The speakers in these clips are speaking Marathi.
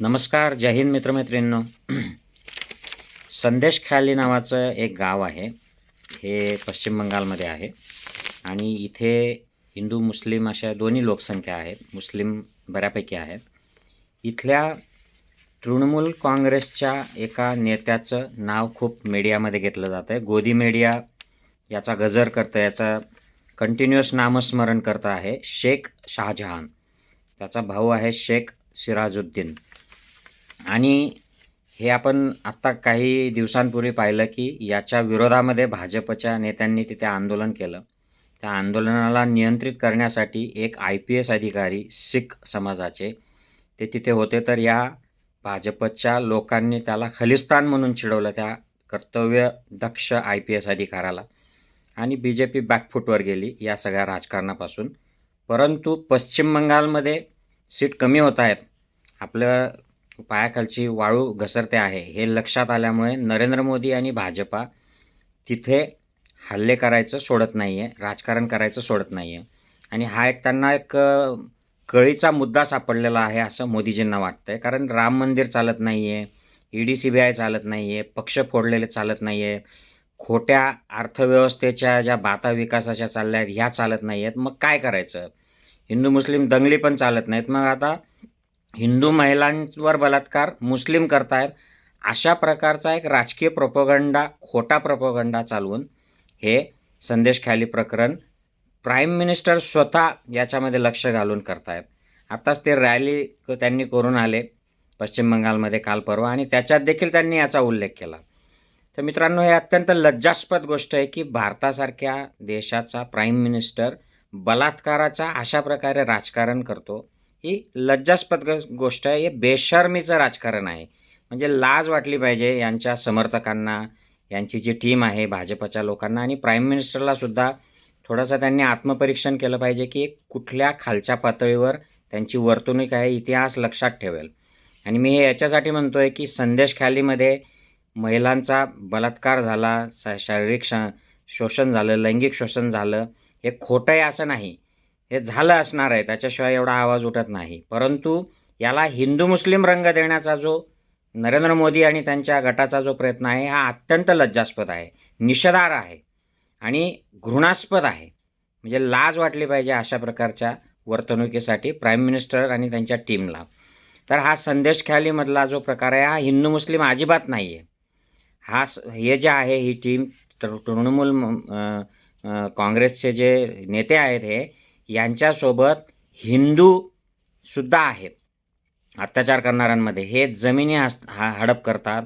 नमस्कार जय हिंद मित्रमैत्रिणींनो. संदेश ख्याली नावाचं एक गाव आहे. हे पश्चिम बंगालमध्ये आहे. आणि इथे हिंदू मुस्लिम अशा दोन्ही लोकसंख्या आहेत. मुस्लिम बऱ्यापैकी आहेत. इथल्या तृणमूल काँग्रेसच्या एका नेत्याचं नाव खूप मीडियामध्ये घेतलं जातं आहे. गोदी मीडिया याचा गजर करतं याचा कंटिन्युअस नामस्मरण करतं आहे शेख शाहजहान. त्याचा भाऊ आहे शेख सिराजुद्दीन. आणि हे आपण आत्ता काही दिवसांपूर्वी पाहिलं की याच्या विरोधामध्ये भाजपच्या नेत्यांनी तिथे आंदोलन केलं. त्या आंदोलनाला नियंत्रित करण्यासाठी एक आय पी एस अधिकारी सिख समाजाचे ते तिथे होते. तर या भाजपच्या लोकांनी त्याला खलिस्तान म्हणून चिडवलं त्या कर्तव्य दक्ष आय पी एस अधिकाराला. आणि बी जे पी बॅकफूटवर गेली या सगळ्या राजकारणापासून. परंतु पश्चिम बंगालमध्ये सीट कमी होत आहेत. आपलं पायाखालची वाळू घसरते आहे. हे लक्षात आल्यामुळे नरेंद्र मोदी आणि भाजपा तिथे हल्ले करायचं सोडत नाही आहे राजकारण करायचं सोडत नाही आहे आणि हा एक त्यांना एक कळीचा मुद्दा सापडलेला आहे असं मोदीजींना वाटतं आहे कारण राम मंदिर चालत नाही आहे E D C B I चालत नाही आहे पक्ष फोडलेले चालत नाही आहेत खोट्या अर्थव्यवस्थेच्या ज्या बाता विकासाच्या चालल्या आहेत ह्या चालत नाही आहेत मग काय करायचं? हिंदू मुस्लिम दंगली पण चालत नाहीत. मग आता हिंदू महिलांवर बलात्कार मुस्लिम करतायत अशा प्रकारचा एक राजकीय प्रोपोगंडा खोटा प्रोपोगंडा चालवून हे संदेश ख्याली प्रकरण प्राईम मिनिस्टर स्वतः याच्यामध्ये लक्ष घालून करतायत. आत्ताच ते रॅली क- त्यांनी करून आले पश्चिम बंगालमध्ये काल परवा आणि त्याच्यात देखील त्यांनी याचा उल्लेख केला. तर मित्रांनो हे अत्यंत लज्जास्पद गोष्ट आहे की भारतासारख्या देशाचा प्राईम मिनिस्टर बलात्काराचा अशा प्रकारे राजकारण करतो ही लज्जास्पद ग- गोष्ट आहे. हे बेशर्मीचं राजकारण आहे. म्हणजे लाज वाटली पाहिजे यांच्या समर्थकांना यांची जी टीम आहे भाजपच्या लोकांना आणि प्राईम मिनिस्टरलासुद्धा थोडंसं त्यांनी आत्मपरीक्षण केलं पाहिजे की कुठल्या खालच्या पातळीवर त्यांची वर्तणूक आहे इतिहास लक्षात ठेवेल. आणि मी हे याच्यासाठी म्हणतो आहे की संदेश खालीमध्ये महिलांचा बलात्कार झाला श शारीरिक श शोषण झालं लैंगिक शोषण झालं हे खोटं आहे असं नाही. हे झालं असणार आहे. त्याच्याशिवाय एवढा आवाज उठत नाही. परंतु याला हिंदू मुस्लिम रंग देण्याचा जो नरेंद्र मोदी आणि त्यांच्या गटाचा जो प्रयत्न आहे हा अत्यंत लज्जास्पद आहे. निषेधार आहे. आणि घृणास्पद आहे. म्हणजे लाज वाटली पाहिजे अशा प्रकारच्या वर्तणुकीसाठी प्राईम मिनिस्टर आणि त्यांच्या टीमला. तर हा संदेश ख्यालीमधला जो प्रकार आहे हा हिंदू मुस्लिम अजिबात नाही आहे हा स हे जे आहे ही टीम तृणमूल म- काँग्रेसचे जे नेते आहेत हे यांच्यासोबत हिंदूसुद्धा आहेत. अत्याचार करणाऱ्यांमध्ये. हे जमिनी हस् हा हडप करतात.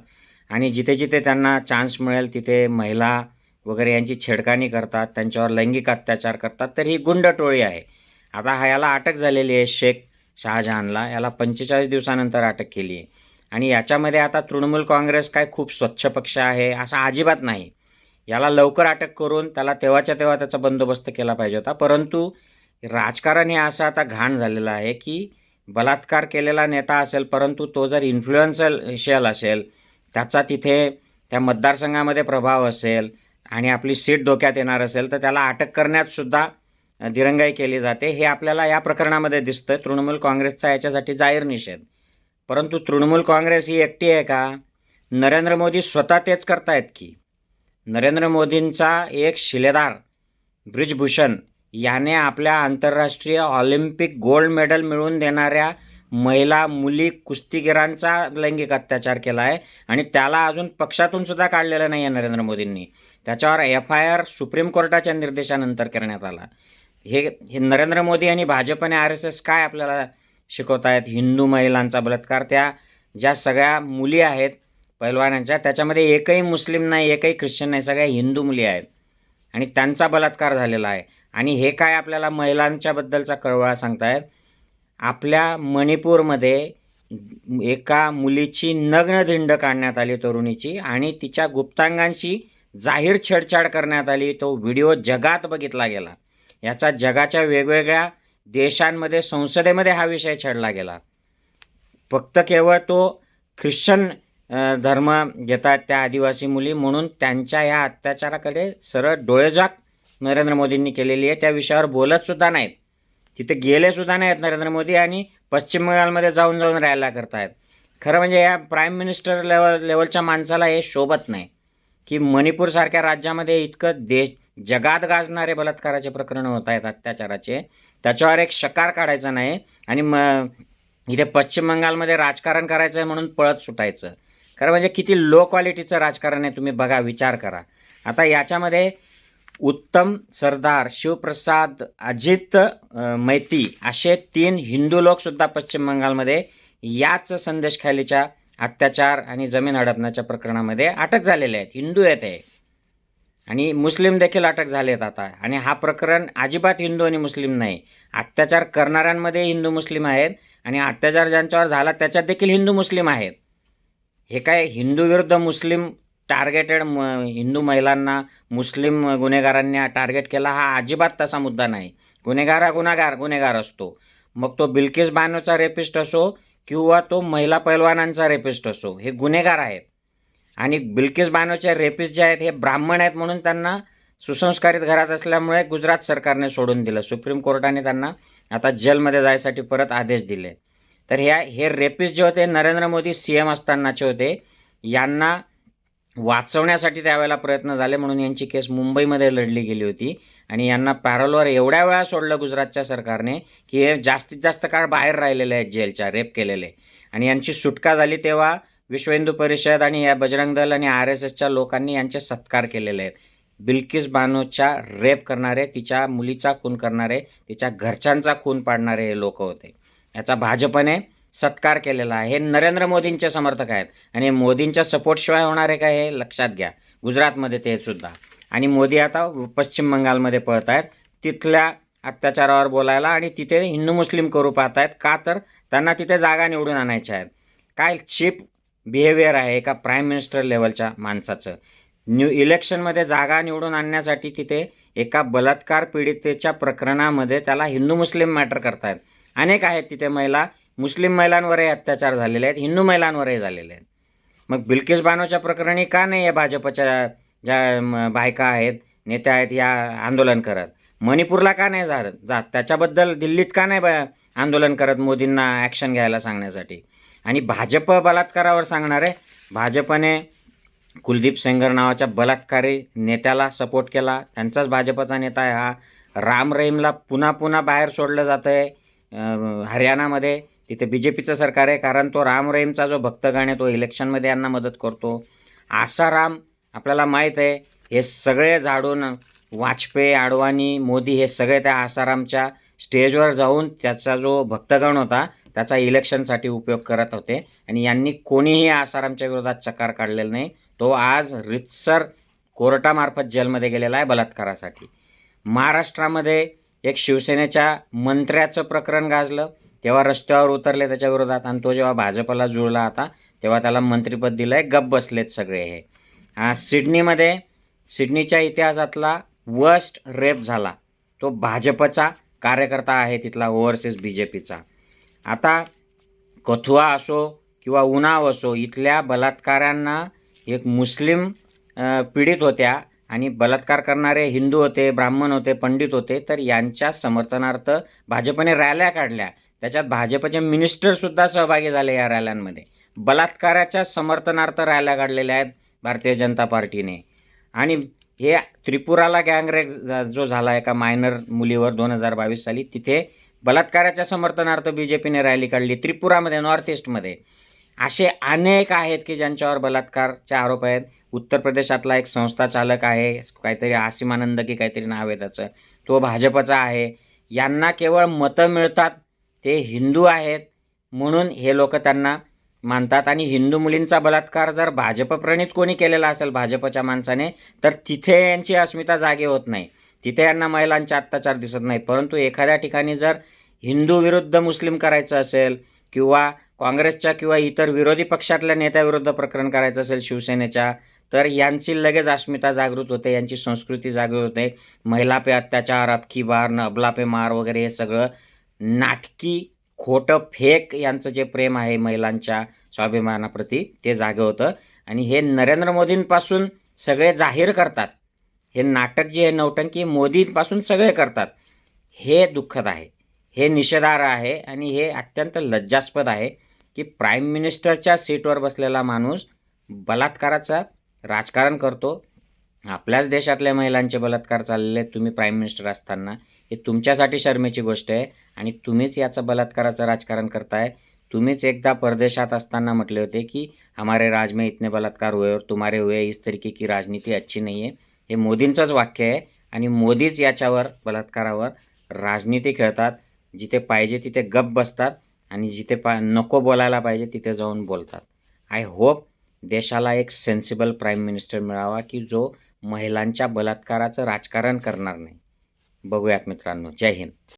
आणि जिथे जिथे त्यांना चान्स मिळेल तिथे महिला वगैरे यांची छेडखानी करतात त्यांच्यावर लैंगिक अत्याचार करतात तर ही गुंड टोळी आहे. आता हा याला अटक झालेली आहे शेख शहाजहानला. याला पंचेचाळीस दिवसानंतर अटक केली आहे. आणि याच्यामध्ये आता तृणमूल काँग्रेस काय खूप स्वच्छ पक्ष आहे असा अजिबात नाही. याला लवकर अटक करून त्याला तेव्हाच्या तेव्हा त्याचा बंदोबस्त केला पाहिजे होता. परंतु राजकारण हे असं आता घाण झालेलं आहे की बलात्कार केलेला नेता असेल परंतु तो जर इन्फ्लुएन्शियल असेल त्याचा तिथे त्या मतदारसंघामध्ये प्रभाव असेल आणि आपली सीट धोक्यात येणार असेल तर त्याला अटक करण्यातसुद्धा दिरंगाई केली जाते. हे आपल्याला या प्रकरणामध्ये दिसतं तृणमूल काँग्रेसचा याच्यासाठी जाहीर निषेध. परंतु तृणमूल काँग्रेस ही एकटी आहे का? नरेंद्र मोदी स्वतः तेच करतायत की? नरेंद्र मोदींचा एक शिलेदार ब्रिजभूषण याने आपल्या आंतरराष्ट्रीय ऑलिम्पिक गोल्ड मेडल मिळवून देणाऱ्या महिला मुली कुस्तीगिरांचा लैंगिक अत्याचार केला आहे आणि त्याला अजून पक्षातून सुद्धा काढलेलं नाही आहे नरेंद्र मोदींनी. त्याच्यावर एफ आय आर सुप्रीम कोर्टाच्या निर्देशानंतर करण्यात आला. हे हे नरेंद्र मोदी आणि भाजपने आर एस एस काय आपल्याला शिकवत आहेत हिंदू महिलांचा बलात्कार त्या ज्या सगळ्या मुली आहेत पैलवानांच्या त्याच्यामध्ये एकही मुस्लिम नाही एकही ख्रिश्चन नाही सगळ्या हिंदू मुली आहेत. आणि त्यांचा बलात्कार झालेला आहे. आणि हे काय आपल्याला महिलांच्याबद्दलचा कळवळा सांगतायत? आपल्या मणिपूरमध्ये एका मुलीची नग्नधिंड काढण्यात आली तरुणीची आणि तिच्या गुप्तांगांशी जाहीर छेडछाड करण्यात आली. तो व्हिडिओ जगात बघितला गेला. याचा जगाच्या वेगवेगळ्या देशांमध्ये संसदेमध्ये हा विषय छेडला गेला. फक्त केवळ तो ख्रिश्चन धर्म घेतात त्या आदिवासी मुली म्हणून त्यांच्या या अत्याचाराकडे सरळ डोळेजाक नरेंद्र मोदींनी केलेली आहे. त्या विषयावर बोलत सुद्धा नाहीत. तिथे गेले सुद्धा नाहीत नरेंद्र मोदी आणि पश्चिम बंगालमध्ये जाऊन जाऊन राहायला करतायत. खरं म्हणजे या प्राईम मिनिस्टर लेवल लेवलच्या माणसाला हे शोभत नाही. की मणिपूरसारख्या राज्यामध्ये इतकं देश जगात गाजणारे बलात्काराचे प्रकरण होत आहेत अत्याचाराचे. त्याच्यावर एक शकार काढायचा नाही आणि म इथे पश्चिम बंगालमध्ये राजकारण करायचं आहे म्हणून पळत सुटायचं. खरं म्हणजे किती लो क्वालिटीचं राजकारण आहे तुम्ही बघा विचार करा. आता याच्यामध्ये उत्तम सरदार शिवप्रसाद अजित मैती असे तीन हिंदू लोकसुद्धा पश्चिम बंगालमध्ये याच संदेशखालीच्या अत्याचार आणि जमीन हडपण्याच्या प्रकरणामध्ये अटक झालेले आहेत. हिंदू आहेत हे. आणि मुस्लिम देखील अटक झाले आहेत आता. आणि हा प्रकरण अजिबात हिंदू आणि मुस्लिम नाही. अत्याचार करणाऱ्यांमध्ये हिंदू मुस्लिम आहेत आणि अत्याचार ज्यांच्यावर झाला त्याच्यात देखील हिंदू मुस्लिम आहेत. हे काय हिंदू विरुद्ध मुस्लिम टार्गेटेड म हिंदू महिलांना मुस्लिम गुन्हेगारांनी टार्गेट केला हा अजिबात तसा मुद्दा नाही. गुन्हेगार हा गुन्हेगार गुन्हेगार असतो. मग तो बिल्किस बानोचा रेपिस्ट असो किंवा तो महिला पैलवानांचा रेपिस्ट असो हे गुन्हेगार आहेत. आणि बिल्किस बानोचे रेपिस्ट जे आहेत हे ब्राह्मण आहेत म्हणून त्यांना सुसंस्कारित घरात असल्यामुळे गुजरात सरकारने सोडून दिलं. सुप्रीम कोर्टाने त्यांना आता जेलमध्ये जायसाठी परत आदेश दिले. तर ह्या हे रेपिस्ट जे होते नरेंद्र मोदी सी एम असतानाचे होते. यांना वाचवण्यासाठी त्यावेळेला प्रयत्न झाले म्हणून यांची केस मुंबईमध्ये लढली गेली होती. आणि यांना पॅरोलवर एवढ्या वेळा सोडलं गुजरातच्या सरकारने की हे जास्तीत जास्त काळ बाहेर राहिलेले आहेत जेलच्या रेप केलेले. आणि यांची सुटका झाली तेव्हा विश्व हिंदू परिषद आणि या बजरंग दल आणि आर एस एसच्या लोकांनी यांचे सत्कार केलेले आहेत. बिल्किस बानोच्या रेप करणारे तिच्या मुलीचा खून करणारे तिच्या घरच्यांचा खून पाडणारे हे लोक होते. याचा भाजपने सत्कार केलेला आहे. हे नरेंद्र मोदींचे समर्थक आहेत. आणि मोदींच्या सपोर्टशिवाय होणारे काय हे लक्षात घ्या. गुजरातमध्ये ते सुद्धा. आणि मोदी आता पश्चिम बंगालमध्ये पळत आहेत. तिथल्या अत्याचारावर बोलायला आणि तिथे हिंदू मुस्लिम करू पाहत आहेत का तर त्यांना तिथे जागा निवडून आणायच्या आहेत. काय चीप बिहेवियर आहे एका प्राईम मिनिस्टर लेवलच्या माणसाचं? न्यू इलेक्शनमध्ये जागा निवडून आणण्यासाठी तिथे एका बलात्कार पीडितेच्या प्रकरणामध्ये त्याला हिंदू मुस्लिम मॅटर करतायत. अनेक आहेत तिथे महिला मुस्लिम महिलांवरही अत्याचार झालेले आहेत हिंदू महिलांवरही झालेले आहेत. मग बिल्किस बानोच्या प्रकरणी का नाही आहे भाजपच्या ज्या म, बायका आहेत नेत्या आहेत या आंदोलन करत? मणिपूरला का नाही जात जात? त्याच्याबद्दल दिल्लीत का नाही आंदोलन करत मोदींना ॲक्शन घ्यायला सांगण्यासाठी? आणि भाजप बलात्कारावर सांगणार आहे? भाजपने कुलदीप सेंगर नावाच्या बलात्कारी नेत्याला सपोर्ट केला. त्यांचाच भाजपचा नेता आहे हा. राम रहीमला पुन्हा पुन्हा बाहेर सोडलं जातं आहे हरियाणामध्ये. तिथे बी जे पीचं सरकार आहे कारण तो राम रहीमचा जो भक्तगण आहे तो इलेक्शनमध्ये यांना मदत करतो. असा राम आपल्याला माहीत आहे हे सगळे झाडून वाजपेयी आडवाणी मोदी हे सगळे त्या आसारामच्या स्टेजवर जाऊन त्याचा जो भक्तगण होता त्याचा इलेक्शनसाठी उपयोग करत होते. आणि यांनी कोणीही आसारामच्या विरोधात चकार काढलेला नाही. तो आज रितसर कोर्टामार्फत जेलमध्ये गेलेला आहे बलात्कारासाठी. महाराष्ट्रामध्ये एक शिवसेनेच्या मंत्र्याचं प्रकरण गाजलं. तेव्हा रस्त्यावर उतरले त्याच्या विरोधात आणि तो जेव्हा भाजपला जुळला आता तेव्हा त्याला मंत्रिपद दिलं आहे गप्प बसलेत सगळे हे. हा सिडनीमध्ये सिडनीच्या इतिहासातला वर्स्ट रेप झाला. तो भाजपचा कार्यकर्ता आहे तिथला ओव्हरसीज बी जे पीचा आता कथुआ असो किंवा उनाव असो इथल्या बलात्कारांना एक मुस्लिम पीडित होत्या आणि बलात्कार करणारे हिंदू होते ब्राह्मण होते पंडित होते तर यांच्या समर्थनार्थ भाजपने रॅल्या काढल्या. त्याच्यात भाजपचे मिनिस्टरसुद्धा सहभागी झाले या रॅल्यांमध्ये बलात्काराच्या समर्थनार्थ रॅल्या काढलेल्या आहेत भारतीय जनता पार्टीने. आणि हे त्रिपुराला गँगरेप जो झाला एका मायनर मुलीवर दोन हजार बावीस साली तिथे बलात्काराच्या समर्थनार्थ बी जे पीने रॅली काढली त्रिपुरामध्ये नॉर्थ ईस्टमध्ये असे अनेक आहेत की ज्यांच्यावर बलात्कारचे आरोप आहेत. उत्तर प्रदेशातला एक संस्था चालक आहे काहीतरी आसिमानंद की काहीतरी नाव आहे त्याचं. तो भाजपचा आहे. यांना केवळ मतं मिळतात ते हिंदू आहेत म्हणून हे लोक त्यांना मानतात. आणि हिंदू मुलींचा बलात्कार जर भाजप प्रणित कोणी केलेला असेल भाजपच्या माणसाने तर तिथे यांची अस्मिता जागे होत नाही. तिथे यांना महिलांचे अत्याचार दिसत नाही परंतु एखाद्या ठिकाणी जर हिंदू विरुद्ध मुस्लिम करायचं असेल किंवा काँग्रेसच्या किंवा इतर विरोधी पक्षातल्या नेत्याविरुद्ध प्रकरण करायचं असेल शिवसेनेच्या तर यांची लगेच अस्मिता जागृत होते यांची संस्कृती जागृत होते. महिला पे अत्याचार अबकी बार न अबला पे मार वगैरे हे सगळं नाटकी खोटं फेक यांचं जे प्रेम आहे महिलांच्या स्वाभिमानाप्रती ते जागे होतं. आणि हे नरेंद्र मोदींपासून सगळे जाहीर करतात. हे नाटक जे आहे नौटंकी मोदींपासून सगळे करतात. हे दुःखद आहे. हे निषेधार्ह आहे. आणि हे अत्यंत लज्जास्पद आहे की प्राईम मिनिस्टरच्या सीटवर बसलेला माणूस बलात्काराचा राजकारण करतो आपल्याच देशातल्या महिलांचे बलात्कार चाललेले तुम्ही प्राईम मिनिस्टर असताना हे तुमच्यासाठी शर्मेची गोष्ट आहे आणि तुम्हीच याचं बलात्काराचं राजकारण करताय. तुम्हीच एकदा परदेशात असताना म्हटले होते की हमारे राज में इतने बलात्कार हुए और तुम्हारे हुए इस तरीके की राजनीती अच्छी नाही आहे हे मोदींचंच वाक्य आहे आणि मोदीच याच्यावर बलात्कारावर राजनीती खेळतात. जिथे पाहिजे तिथे गप बसतात आणि जिथे पा नको बोलायला पाहिजे तिथे जाऊन बोलतात. आय होप देशाला एक सेन्सिबल प्राईम मिनिस्टर मिळावा की जो महिलांच्या बलात्काराचं राजकारण करणार नाही. बघूयात मित्रांनो. जय हिंद.